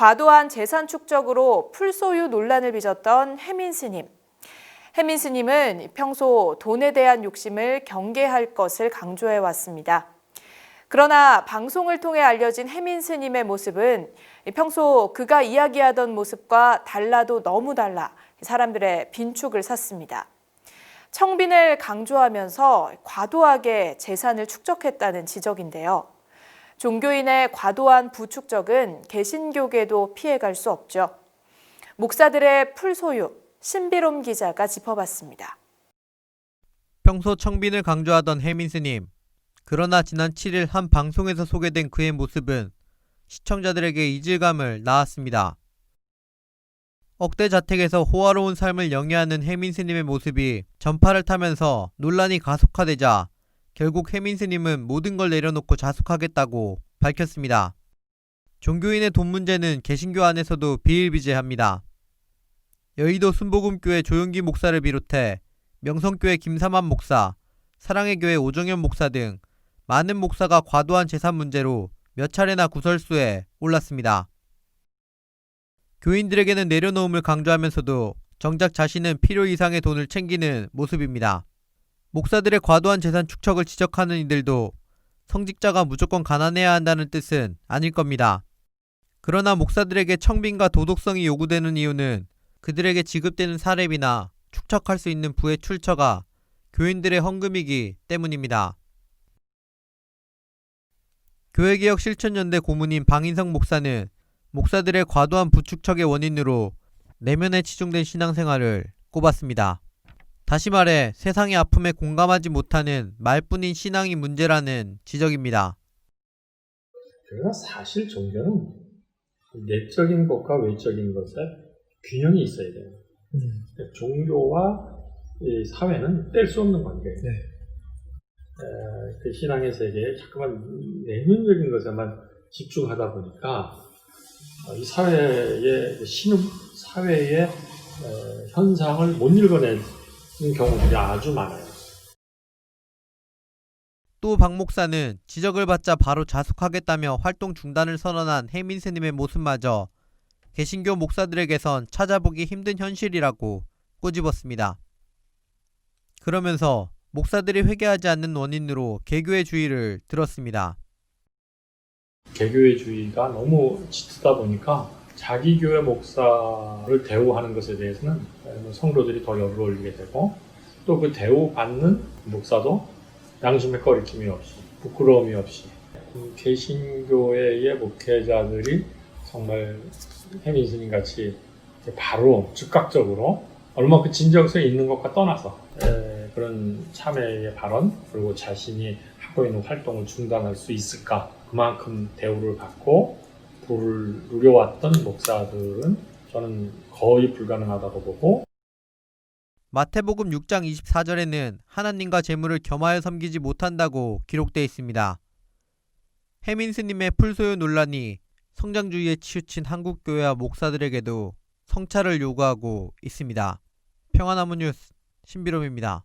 과도한 재산 축적으로 풀소유 논란을 빚었던 해민 스님. 해민 스님은 평소 돈에 대한 욕심을 경계할 것을 강조해 왔습니다. 그러나 방송을 통해 알려진 해민 스님의 모습은 평소 그가 이야기하던 모습과 달라도 너무 달라 사람들의 빈축을 샀습니다. 청빈을 강조하면서 과도하게 재산을 축적했다는 지적인데요. 종교인의 과도한 부축적은 개신교계도 피해갈 수 없죠. 목사들의 풀소유, 신비롬 기자가 짚어봤습니다. 평소 청빈을 강조하던 해민 스님. 그러나 지난 7일 한 방송에서 소개된 그의 모습은 시청자들에게 이질감을 낳았습니다. 억대 자택에서 호화로운 삶을 영위하는 해민 스님의 모습이 전파를 타면서 논란이 가속화되자 결국 해민 스님은 모든 걸 내려놓고 자숙하겠다고 밝혔습니다. 종교인의 돈 문제는 개신교 안에서도 비일비재합니다. 여의도 순복음교회 조용기 목사를 비롯해 명성교회 김삼환 목사, 사랑의 교회 오정현 목사 등 많은 목사가 과도한 재산 문제로 몇 차례나 구설수에 올랐습니다. 교인들에게는 내려놓음을 강조하면서도 정작 자신은 필요 이상의 돈을 챙기는 모습입니다. 목사들의 과도한 재산 축적을 지적하는 이들도 성직자가 무조건 가난해야 한다는 뜻은 아닐 겁니다. 그러나 목사들에게 청빈과 도덕성이 요구되는 이유는 그들에게 지급되는 사례비나 축적할 수 있는 부의 출처가 교인들의 헌금이기 때문입니다. 교회개혁 실천연대 고문인 방인성 목사는 목사들의 과도한 부축척의 원인으로 내면에 치중된 신앙생활을 꼽았습니다. 다시 말해 세상의 아픔에 공감하지 못하는 말뿐인 신앙이 문제라는 지적입니다. 그러나 사실 종교는 내적인 것과 외적인 것에 균형이 있어야 돼요. 그러니까 종교와 이 사회는 뗄 수 없는 관계예요. 네. 에, 그 신앙의 세계에 자꾸만 내면적인 것에만 집중하다 보니까 어, 이 사회의 신음, 사회의 에, 현상을 못 읽어내는 경우들이 아주 많아요. 또 박 목사는 지적을 받자 바로 자숙하겠다며 활동 중단을 선언한 해민 스님의 모습마저 개신교 목사들에게선 찾아보기 힘든 현실이라고 꼬집었습니다. 그러면서 목사들이 회개하지 않는 원인으로 개교의 주의를 들었습니다. 개교의 주의가 너무 짙다 보니까 자기 교회 목사를 대우하는 것에 대해서는 성도들이 더 열을 올리게 되고 또 그 대우받는 목사도 양심의 거리낌이 없이 부끄러움이 없이 음, 개신교회의 목회자들이 정말 해민 스님 같이 바로 즉각적으로 얼마큼 진정성이 있는 것과 떠나서 에, 그런 참회의 발언 그리고 자신이 하고 있는 활동을 중단할 수 있을까 그만큼 대우를 받고 부를 누려왔던 목사들은 저는 거의 불가능하다고 보고 마태복음 6장 24절에는 하나님과 재물을 겸하여 섬기지 못한다고 기록되어 있습니다. 해민 스님의 풀소유 논란이 성장주의에 치우친 한국교회와 목사들에게도 성찰을 요구하고 있습니다. 평화나무 뉴스 신비롬입니다.